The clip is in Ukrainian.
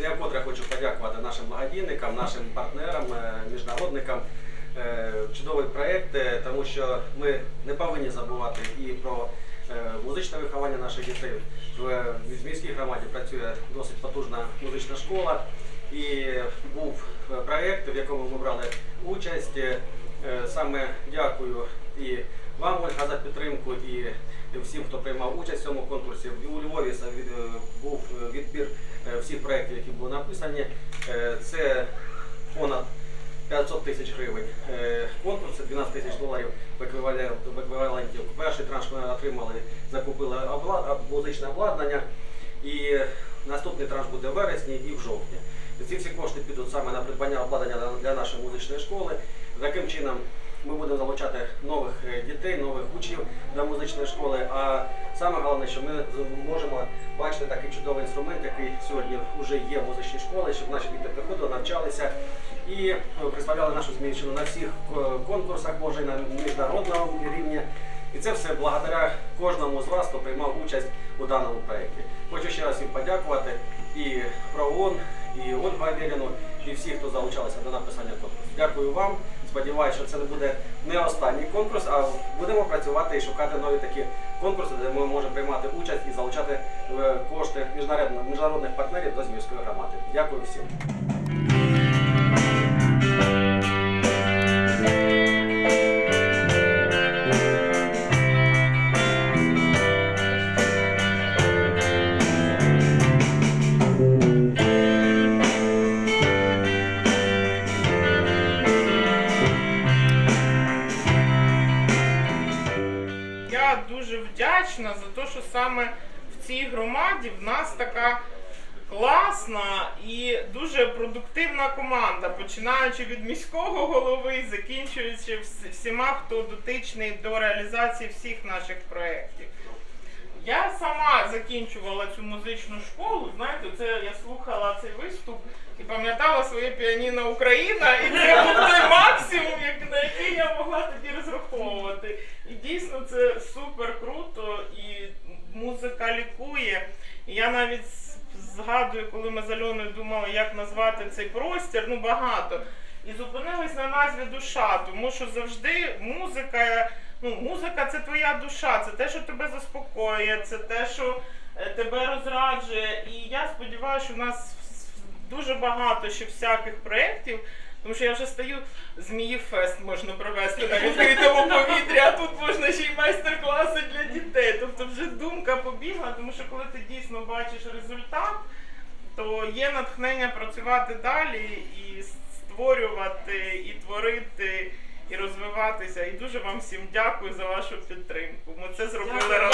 я вкотре хочу подякувати нашим благодійникам, нашим партнерам, е, міжнародникам. Е, Чудовий проєкт, е, тому що ми не повинні забувати і про музичне виховання наших дітей. В міській громаді працює досить потужна музична школа. І був проєкт, в якому ми брали участь. Е, Саме дякую і вам, Ольга, за підтримку, і всім, хто приймав участь в цьому конкурсі. У Львові е, був відбір е, всіх проєктів, які були написані. Це понад 500 тисяч гривень. Конкурс це 12 тисяч доларів в еквіваленті. Перший транш ми отримали, закупили музичне обладнання. І наступний транш буде в вересні і в жовтні. Ці всі кошти підуть саме на придбання обладнання для нашої музичної школи. Таким чином ми будемо залучати нових е, дітей, нових учнів до музичної школи. А саме головне, що ми з- можемо бачити такий чудовий інструмент, який сьогодні вже є в музичній школі, щоб наші діти приходили, навчалися і е, представляли нашу Зміївщину на всіх е, конкурсах, може на міжнародному рівні. І це все благодаря кожному з вас, хто приймав участь у даному проєкті. Хочу ще раз всім подякувати і про ООН, і Ольгу Авєріну, і всіх, хто залучалися до написання конкурсу. Дякую вам. Сподіваюся, що це не буде не останній конкурс, а будемо працювати і шукати нові такі конкурси, де ми можемо приймати участь і залучати е, кошти міжнародних, партнерів до Зміївської громади. Дякую всім. Дуже вдячна за те, що саме в цій громаді в нас така класна і дуже продуктивна команда, починаючи від міського голови, закінчуючи всіма, хто дотичний до реалізації всіх наших проєктів. Я сама закінчувала цю музичну школу. Знаєте, це я слухала цей виступ і пам'ятала своє піаніно Україна, і це був той максимум, як- на який я могла тоді розраховувати. І дійсно це супер круто, і музика лікує. І я навіть згадую, коли ми з Альоною думали, як назвати цей простір, ну багато. І зупинились на назві душа, тому що завжди музика, ну музика це твоя душа, це те, що тебе заспокоює, це те, що е, тебе розраджує. І я сподіваюся, що в нас дуже багато ще всяких проєктів. Тому що я вже стою, Зміїфест можна провести на відкритому повітрі, а тут можна ще й майстер-класи для дітей. Тобто вже думка побігла, тому що коли ти дійсно бачиш результат, то є натхнення працювати далі і створювати, і творити, і розвиватися. І дуже вам всім дякую за вашу підтримку. Ми це зробили Дякую.